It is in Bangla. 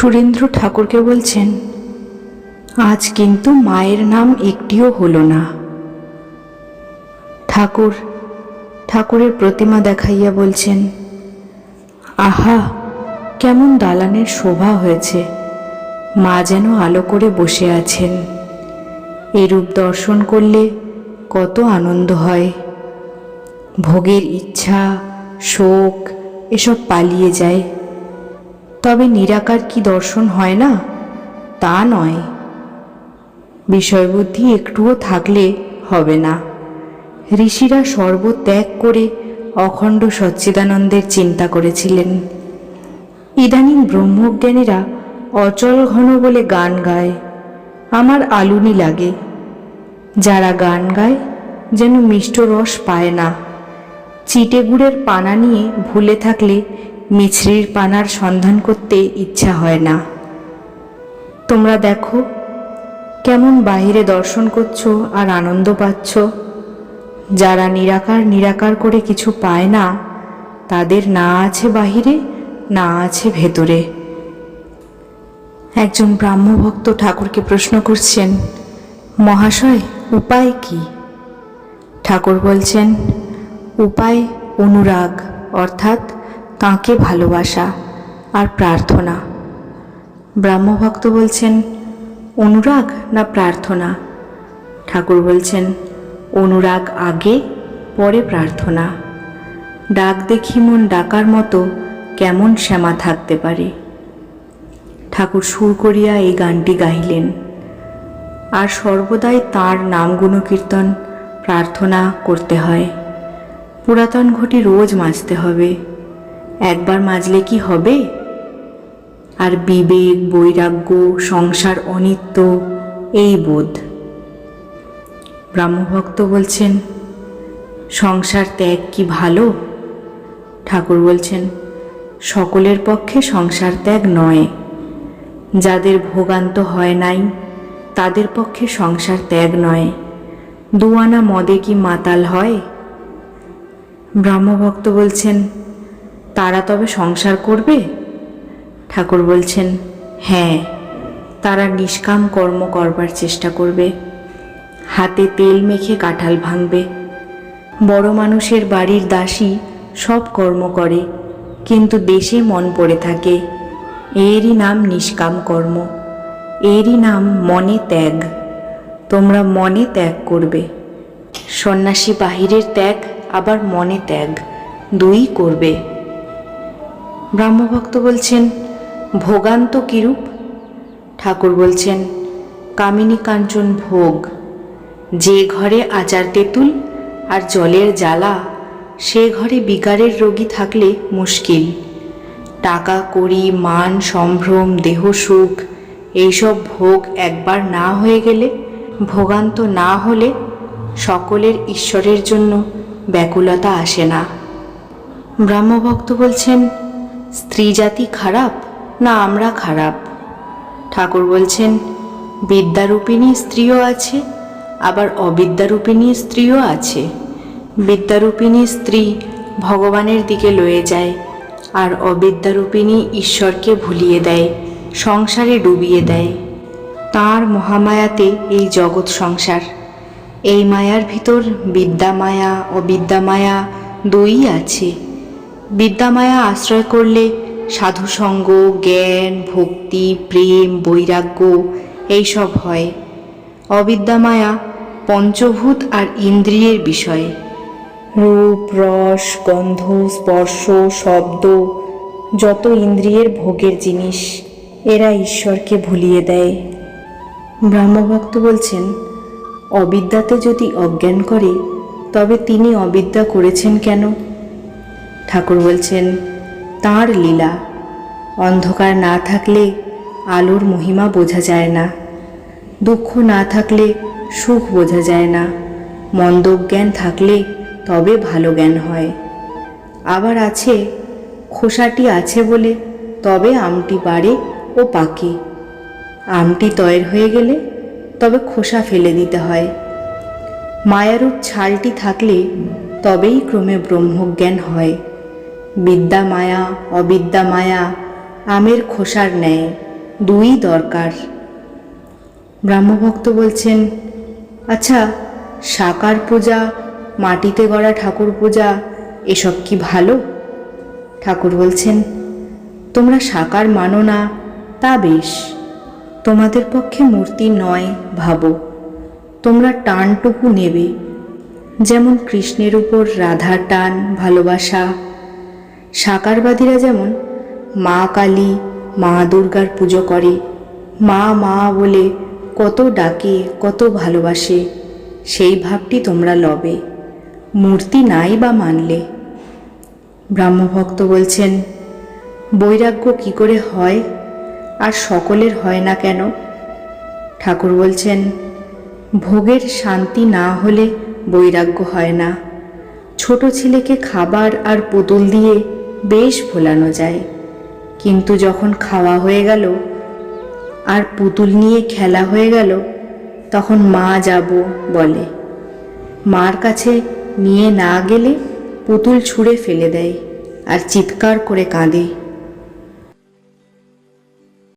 সুরেন্দ্র ঠাকুরকে বলছেন, আজ কিন্তু মায়ের নাম একটিও হলো না। ঠাকুর, ঠাকুরের প্রতিমা দেখাইয়া বলছেন, আহা, কেমন দালানের শোভা হয়েছে। মা যেন আলো করে বসে আছেন। এরূপ দর্শন করলে কত আনন্দ হয়। ভোগের ইচ্ছা, শোক, এসব পালিয়ে যায়। তবে নিরাকার কি দর্শন হয় না? তা নয়। বিষয়বুদ্ধি একটুও থাকলে হবে না। ঋষিরা সর্বত্যাগ করে অখণ্ড সচ্চিদানন্দের চিন্তা করেছিলেন। ইদানিং ব্রহ্মজ্ঞানীরা অচল ঘন বলে গান গায়। আমার আলুনি লাগে। যারা গান গায়, যেন মিষ্ট রস পায় না। চিটে গুড়ের পানা নিয়ে ভুলে থাকলে মিছরির পানার সন্ধান করতে ইচ্ছা হয় না। তোমরা দেখো, কেমন বাইরে দর্শন করছ আর আনন্দ পাচ্ছ। যারা নিরাকার নিরাকার করে কিছু পায় না, তাদের না আছে বাহিরে, না আছে ভেতরে। একজন ব্রাহ্মভক্ত ঠাকুরকে প্রশ্ন করছেন, মহাশয়, উপায় কি? ঠাকুর বলছেন, উপায় অনুরাগ, অর্থাৎ তাঁকে ভালোবাসা আর প্রার্থনা? ব্রাহ্মভক্ত বলছেন, অনুরাগ না প্রার্থনা? ঠাকুর বলছেন, অনুরাগ আগে, পরে প্রার্থনা। ডাক দেখি মন ডাকার মতো কেমন শ্যামা থাকতে পারে। ঠাকুর সুর করিয়া এই গানটি গাইলেন আর সর্বদাই তাঁর নাম গুণকীর্তন প্রার্থনা করতে হয়। পুরাতন ঘটি রোজ মাজতে হবে। একবার মাজলে কি হবে? আর বিবেক, বৈরাগ্য, সংসার অনিত্য, এই বোধ। ব্রাহ্মভক্ত বলছেন, সংসার ত্যাগ কি ভালো? ঠাকুর বলছেন, সকলের পক্ষে সংসার ত্যাগ নয়। যাদের ভোগান্ত হয় নাই, তাদের পক্ষে সংসার ত্যাগ নয়। দুয়ানা মদে কি মাতাল হয়? ব্রাহ্মভক্ত বলছেন তারা তবে সংসার করবে? ঠাকুর বলছেন হ্যাঁ তারা নিষ্কাম কর্ম করবার চেষ্টা করবে। হাতে তেল মেখে কাঁঠাল ভাঙবে। বড় মানুষের বাড়ির দাসী সব কর্ম করে, কিন্তু দেশে মন পড়ে থাকে। এরই নাম নিষ্কাম কর্ম, এরই নাম মনে ত্যাগ। তোমরা মনে ত্যাগ করবে। সন্ন্যাসী বাহিরের ত্যাগ আবার মনে ত্যাগ, দুই করবে। ব্রাহ্মভক্ত বলছেন, ভোগান্ত কিরূপ? ঠাকুর বলছেন, কামিনী কাঞ্চন ভোগ। যে ঘরে আচার তেঁতুল আর জলের জ্বালা, সে ঘরে বিকারের রোগী থাকলে মুশকিল। টাকা, কড়ি, মান, সম্ভ্রম, দেহ সুখ, এইসব ভোগ একবার না হয়ে গেলে, ভোগান্ত না হলে সকলের ঈশ্বরের জন্য ব্যাকুলতা আসে না। ব্রাহ্মভক্ত বলছেন স্ত্রী জাতি খারাপ না আমরা খারাপ? ঠাকুর বলছেন, বিদ্যারূপিণী স্ত্রীও আছে, আবার অবিদ্যারূপিণী স্ত্রীও আছে। বিদ্যারূপিণী স্ত্রী ভগবানের দিকে লয়ে যায়, আর অবিদ্যারূপিণী ঈশ্বরকে ভুলিয়ে দেয়, সংসারে ডুবিয়ে দেয়। তার মহামায়াতে এই জগৎ সংসার। এই মায়ার ভিতর বিদ্যা মায়া অবিদ্যা মায়া দুই আছে। বিদ্যামায়া আশ্রয় করলে সাধুসঙ্গ, জ্ঞান, ভক্তি, প্রেম, বৈরাগ্য, এইসব হয়। অবিদ্যামায়া পঞ্চভূত আর ইন্দ্রিয়ের বিষয়ে। রূপ, রস, গন্ধ, স্পর্শ, শব্দ, যত ইন্দ্রিয়ের ভোগের জিনিস, এরা ঈশ্বরকে ভুলিয়ে দেয়। ব্রহ্মভক্ত বলছেন, অবিদ্যাতে যদি অজ্ঞান করে, তবে তিনি অবিদ্যা করেছেন কেন? ঠাকুর বলছেন, তাঁর লীলা। অন্ধকার না থাকলে আলোর মহিমা বোঝা যায় না। দুঃখ না থাকলে সুখ বোঝা যায় না। মন্দ জ্ঞান থাকলে তবে ভালো জ্ঞান হয়। আবার আছে, খোসাটি আছে বলে তবে আমটি বাড়ে ও পাকে। আমটি তয়ের হয়ে গেলে তবে খোসা ফেলে দিতে হয়। মায়ারূপ ছালটি থাকলে তবেই ক্রমে ব্রহ্মজ্ঞান হয়। বিদ্যা মায়া, অবিদ্যা মায়া, আমের খোসার ন্যায়, দুই দরকার। ব্রাহ্মভক্ত বলছেন আচ্ছা সাকার পূজা, মাটিতে গড়া ঠাকুর পূজা, এসব কি ভালো? ঠাকুর বলছেন, তোমরা সাকার মানো না, তা বেশ। তোমাদের পক্ষে মূর্তি নয়, ভাবো। তোমরা টানটুকু নেবে। যেমন কৃষ্ণের উপর রাধার টান, ভালোবাসা সাকারবাদীরা যেমন মা কালী, মা দুর্গার পুজো করে, মা মা বলে কত ডাকে, কত ভালোবাসে, সেই ভাবটি তোমরা লবে, মূর্তি নাই বা মানলে। ব্রাহ্মভক্ত বলছেন, বৈরাগ্য কি করে হয়, আর সকলের হয় না কেন? ঠাকুর বলছেন, ভোগের শান্তি না হলে বৈরাগ্য হয় না। ছোট ছেলেকে খাবার আর পুতুল দিয়ে বেশ ভোলানো যায়। কিন্তু যখন খাওয়া হয়ে গেল আর পুতুল নিয়ে খেলা হয়ে গেল, তখন মা যাব বলে। মার কাছে নিয়ে না গেলে পুতুল ছুঁড়ে ফেলে দেয় আর চিৎকার করে কাঁদে।